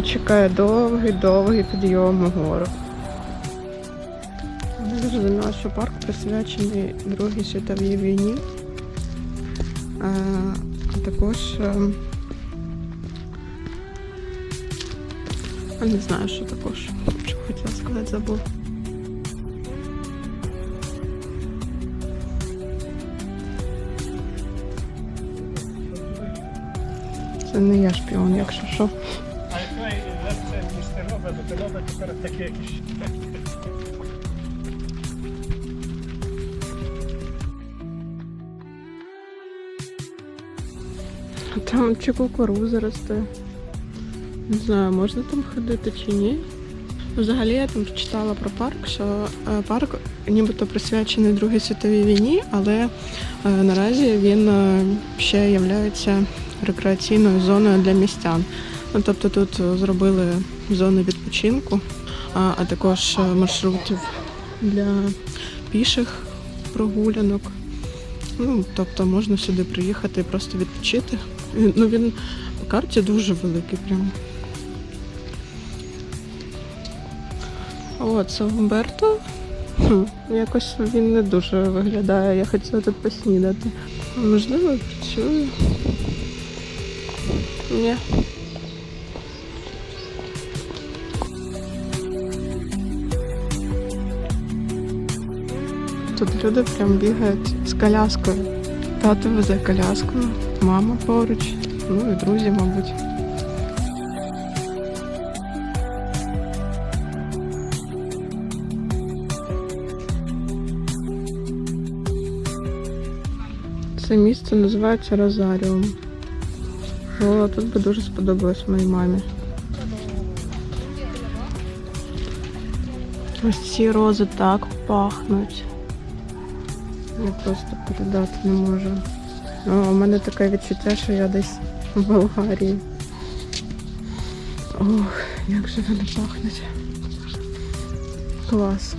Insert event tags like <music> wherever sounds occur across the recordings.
Мене чекає довгий-довгий підйом угору. Я зрозуміла, що парк присвячений Другій світовій війні. А також е, а не знаю, що також. Що хотіла сказати, забув. Це не я шпіон, якщо що. Це бо тепер таке якісь. Там чи кукуруза росте. Не знаю, можна там ходити чи ні. Взагалі я там читала про парк, що е, парк нібито присвячений Другій світовій війні, але е, наразі він е, ще є рекреаційною зоною для містян. Ну, тобто тут е, зробили зони відпочинку, а, також е, маршрутів для піших прогулянок. Ну, тобто можна сюди приїхати і просто відпочити. Ну, він по карті дуже великий прям. О, це Гумберто. Хм, якось він не дуже виглядає. Я хотіла тут поснідати. Можливо, працює. Ні. Тут люди прям бігають з коляскою. Тато везе коляску, мама поруч, ну і друзі, мабуть. Це місце називається Розаріум. О, тут би дуже сподобалось моїй мамі. Ось ці рози так пахнуть. Я просто передати не можу. О, у мене таке відчуття, що я десь в Болгарії. Ох, як же вони пахнуть. Клас.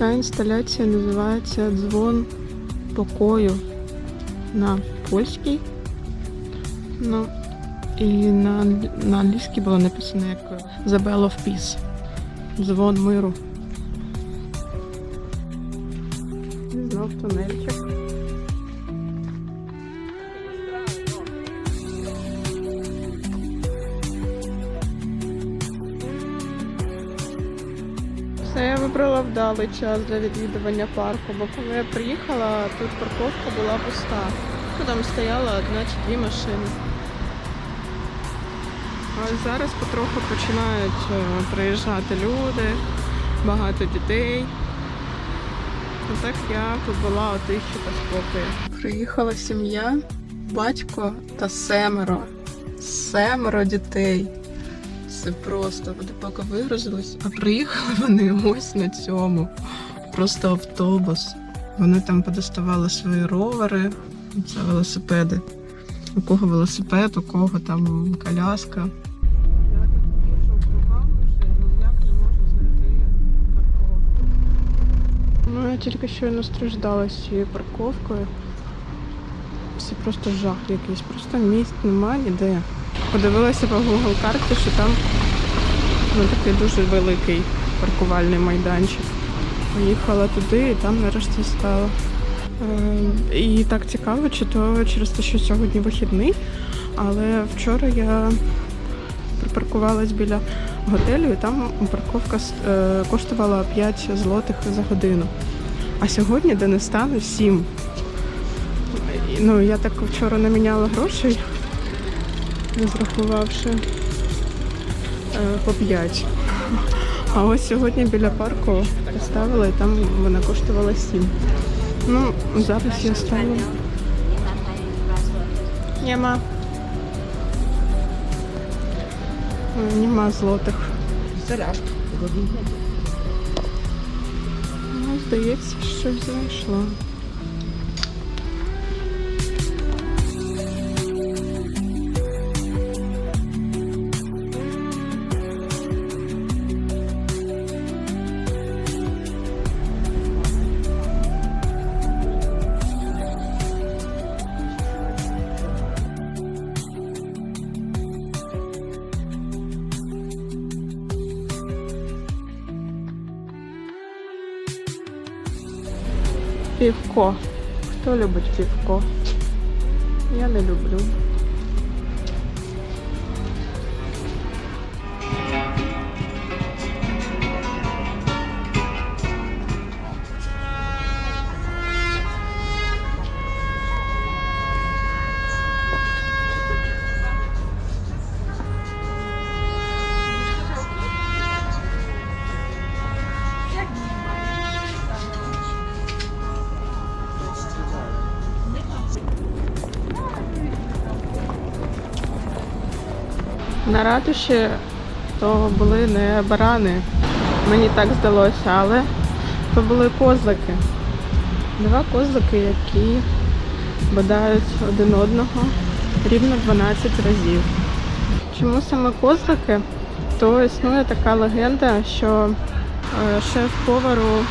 Ця інсталяція називається Дзвон покою на польській. Ну, і на, на англійській було написано як The Bell of Peace. Дзвон миру. Вибрала час для відвідування парку, бо коли я приїхала, тут парковка була пуста. Там стояла одна чи дві машини. А зараз потроху починають е, приїжджати люди, багато дітей. Так я тут була у тиші та спокої. Приїхала сім'я, батько та семеро. Семеро дітей. Це просто вони поки вигрузились, а приїхали вони ось на цьому. Просто автобус. Вони там подоставали свої ровери, це велосипеди. У кого велосипед, у кого там коляска. Ну, я тільки щойно страждала з цією парковкою. Це просто жах якийсь. Просто місць немає ніде. Подивилася по Google карті, що там ну, такий дуже великий паркувальний майданчик. Поїхала туди і там нарешті стала. Е, і так цікаво, чи то через те, що сьогодні вихідний, але вчора я припаркувалась біля готелю, і там парковка е, коштувала 5 злотих за годину. А сьогодні, де не стане, 7. Ну, я так вчора не міняла грошей, не зрахувавши е, по 5. А ось сьогодні біля парку поставила і там вона коштувала 7. Ну, зараз я ставлю. Нема. Е, Нема злотих. Ну, здається, щось знайшла. Півко. Хто любить півко? Я не люблю. На ратуші то були не барани, мені так здалося, але то були козлики. Два козлики, які бодають один одного рівно 12 разів. Чому саме козлики? То існує така легенда, що е, шеф-повару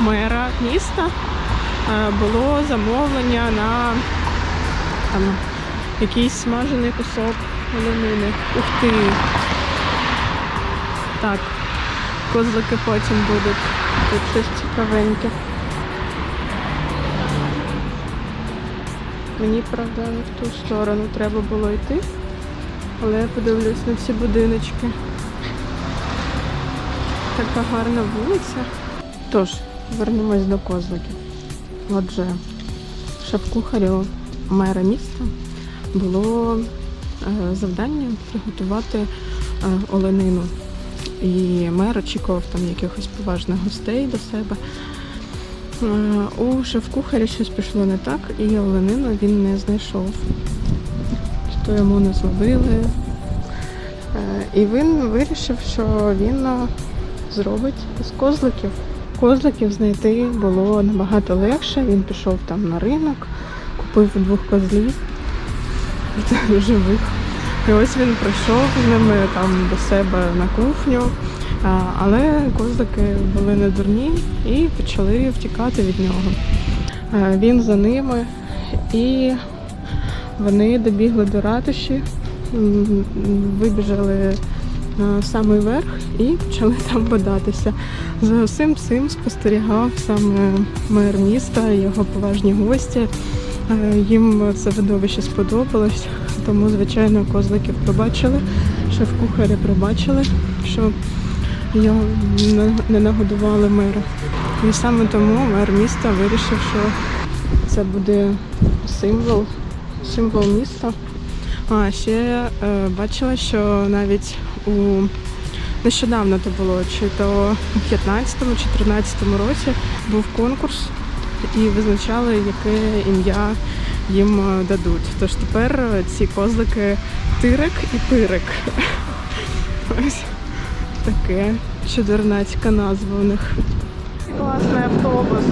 мера міста е, було замовлення на там, якийсь смажений кусок оленини. Ух ти. Так, козлики потім будуть. Тут щось цікавеньке. Мені, правда, не в ту сторону треба було йти. Але я подивлюсь на ці будиночки. Така гарна вулиця. Тож, вернемось до козликів. Отже, шеф-кухарю мера міста було завдання приготувати е, оленину. І мер очікував там якихось поважних гостей до себе. Е, У шеф-кухаря щось пішло не так, і оленину він не знайшов. То йому не зловили. Е, І він вирішив, що він е, зробить з козликів. Козликів знайти було набагато легше. Він пішов там на ринок, купив двох козлів <laughs> живих. І ось він прийшов з ними там до себе на кухню. Але козлики були не дурні і почали втікати від нього. Він за ними і вони добігли до ратуші, вибіжали на самий верх і почали там бодатися. За усім цим спостерігав саме мер міста, його поважні гості. Е, Їм це видовище сподобалось, тому, звичайно, козликів пробачили, шеф-кухаря пробачили, що його не- нагодували мера. І саме тому мер міста вирішив, що це буде символ, символ міста. А ще е, бачила, що навіть у нещодавно то було, чи то у 15-му, чи 13-му році був конкурс і визначали, яке ім'я їм е, дадуть. Тож тепер е, ці козлики тирик і пирик. <laughs> Ось таке чудернацька назва у них. Класний автобус.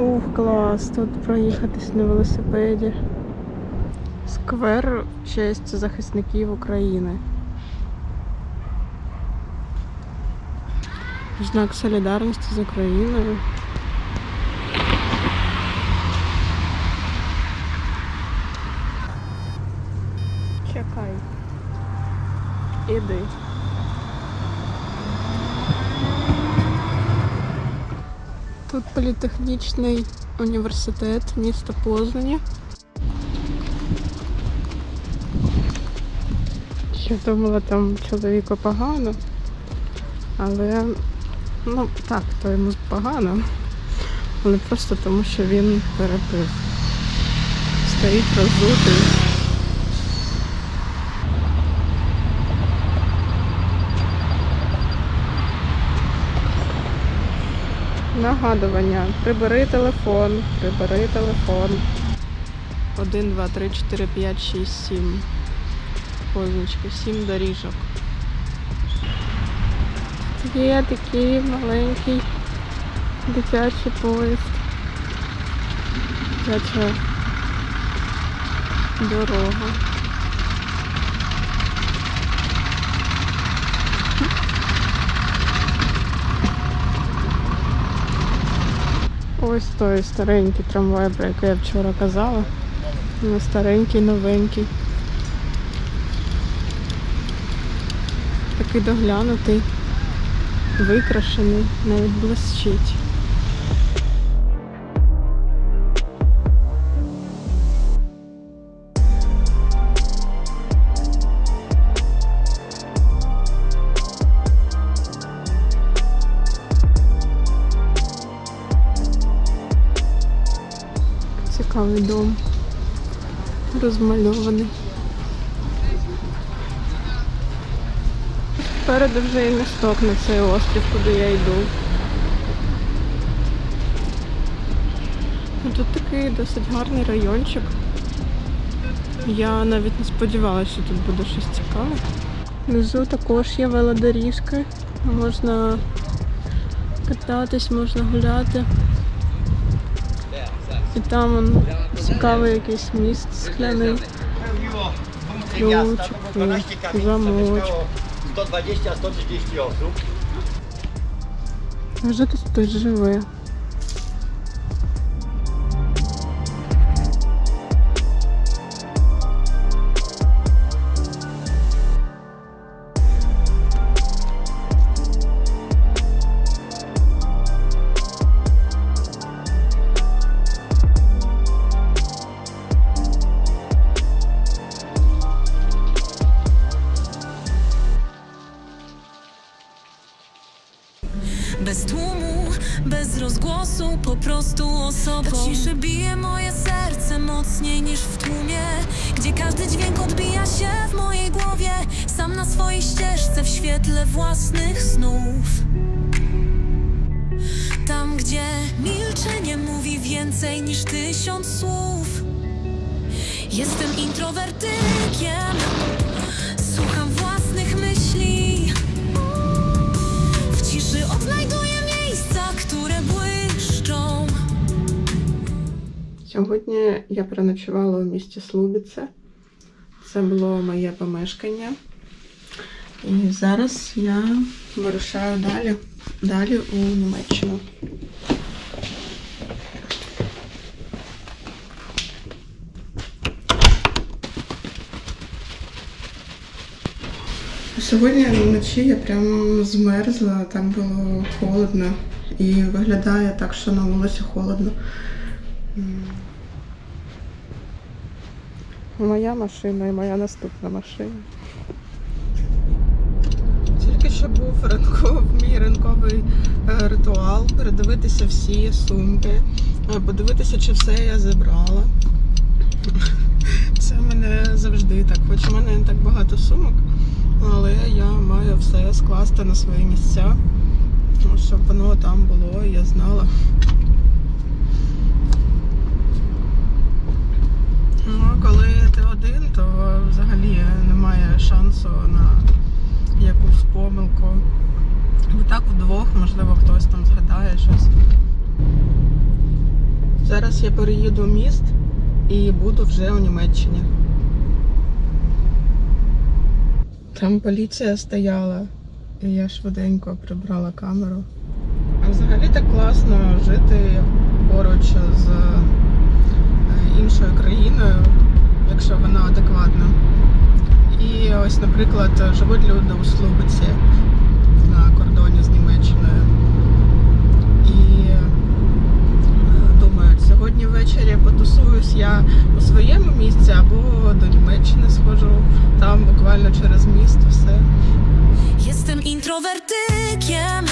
Ух, клас, тут проїхатись на велосипеді. Сквер в честь захисників України. Знак солідарності з Україною. Чекай. Іди. Тут політехнічний університет міста Познані. Ще думала, там чоловіку погано, але ну так, то йому погано, але просто тому, що він перепив. Стоїть розутий. Нагадування. Прибери телефон, прибери телефон. 1, 2, 3, 4, 5, 6, 7. Позначки, 7 доріжок. Є такий маленький дитячий поїзд. Дитяча дорога. Ось той старенький трамвай, про який я вчора казала. Ну, старенький, новенький. Такий доглянутий, викрашений, навіть блищить. Цікавий дом. Розмальований. Спереду вже і місток на цей острів, куди я йду. Ну, Тут такий досить гарний райончик. Я навіть не сподівалася, що тут буде щось цікаве. Внизу також є велодоріжки. Можна кататись, можна гуляти. І там он, цікавий якийсь міст скляний. Ключик, замочок. 120-130 osób. Вже тут хтось swojej ścieżce w świetle własnych snów Tam, gdzie milczenie mówi więcej niż tysiąc słów Jestem introwertykiem Słucham własnych myśli w ciszy odnajduję miejsca, które błyszczą. Сьогодні я переночувала у місті Слубіце. Це було моє помешкання. І зараз я вирушаю далі, далі у Німеччину. Сьогодні вночі я прям змерзла, так було холодно. І виглядає так, що на вулиці холодно. Моя машина і моя наступна машина. Був ранков, мій ранковий е, ритуал передивитися всі сумки, е, подивитися, чи все я зібрала. Це мене завжди так. Хоч у мене не так багато сумок, але я маю все скласти на свої місця, щоб воно там було, і я знала. Ну, коли ти один, то взагалі немає шансу на якусь помилку. І так вдвох, можливо, хтось там згадає щось. Зараз я переїду в міст і буду вже у Німеччині. Там поліція стояла, і я швиденько прибрала камеру. А взагалі так класно жити поруч з е, іншою країною, якщо вона адекватна. І ось, наприклад, живуть люди у Слубиці на кордоні з Німеччиною. І е, думають, сьогодні ввечері потусуюсь я у своєму місці або до Німеччини схожу, там буквально через міст все. Jestem introwertykiem,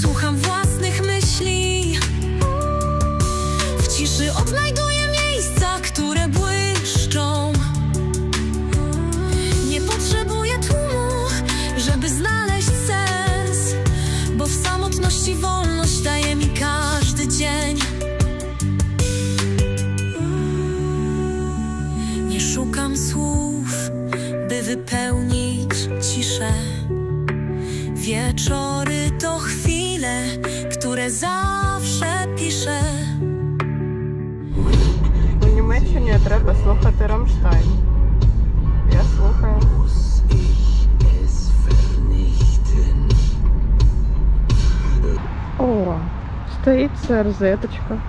słucham własnych myśli. W ciszy слухати Рамштайн. Я слухаю. О, стоїть ця розеточка.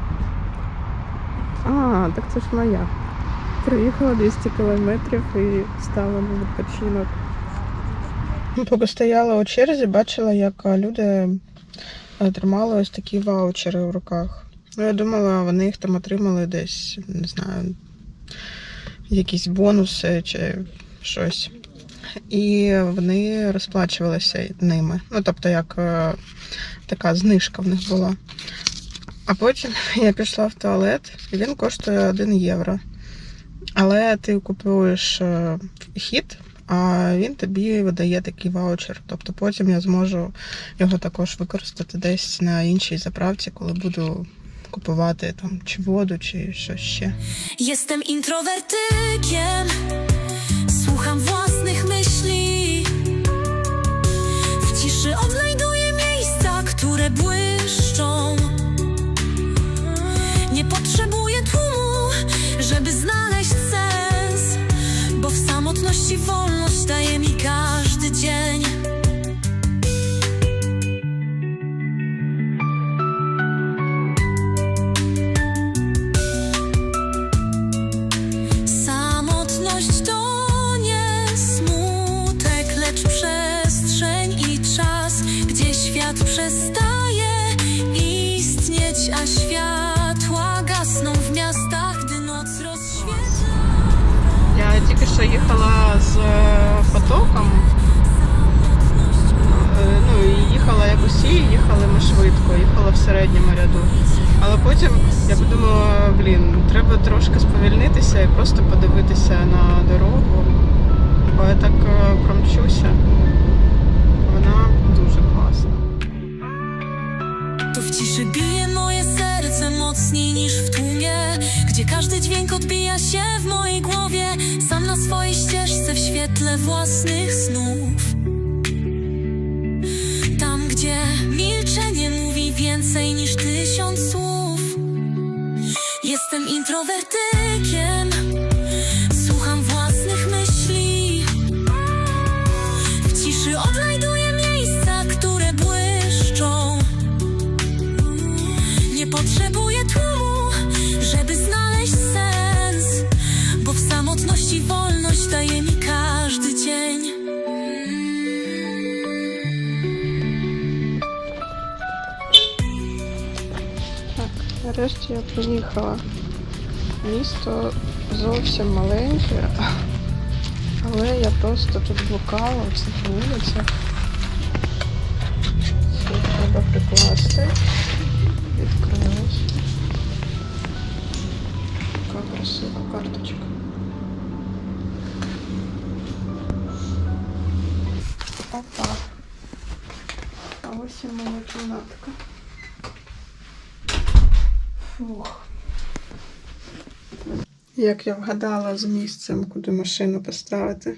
А, так це ж моя. Приїхала 200 кілометрів і стала на відпочинок. Поки стояла у черзі, бачила, як люди е, тримали ось такі ваучери в руках. Ну, я думала, вони їх там отримали десь, не знаю, якісь бонуси чи щось. І вони розплачувалися ними. Ну, тобто, як е, така знижка в них була. А потім <laughs> я пішла в туалет, і він коштує 1 євро. Але ти купуєш е, хід, а він тобі видає такий ваучер. Тобто потім я зможу його також використати десь на іншій заправці, коли буду купувати там чи воду, чи щось ще. Jestem introwertykiem, słucham własnych myśli. W ciszy odnajduję miejsca, które błyszczą. Nie potrzebuję tłumu, żeby znaleźć sens, bo w samotności wolność просто подивитися на дорогу. Бо я так е, промчуся. Wона дуже класна. To w ciszy bije moje serce mocniej niż w tłumie Gdzie każdy dźwięk odbija się w mojej głowie Sam na swojej ścieżce w świetle własnych snów Tam, gdzie milczenie mówi więcej niż tysiąc słów Jestem introwertykiem нарешті я приїхала. Місто зовсім маленьке, <laughs> але я просто тут блукала в цих вулицях. Це треба прикласти. Відкрилась. Така красива карточка. Опа. А ось і моя кімнатка. Фух. Як я вгадала з місцем, куди машину поставити.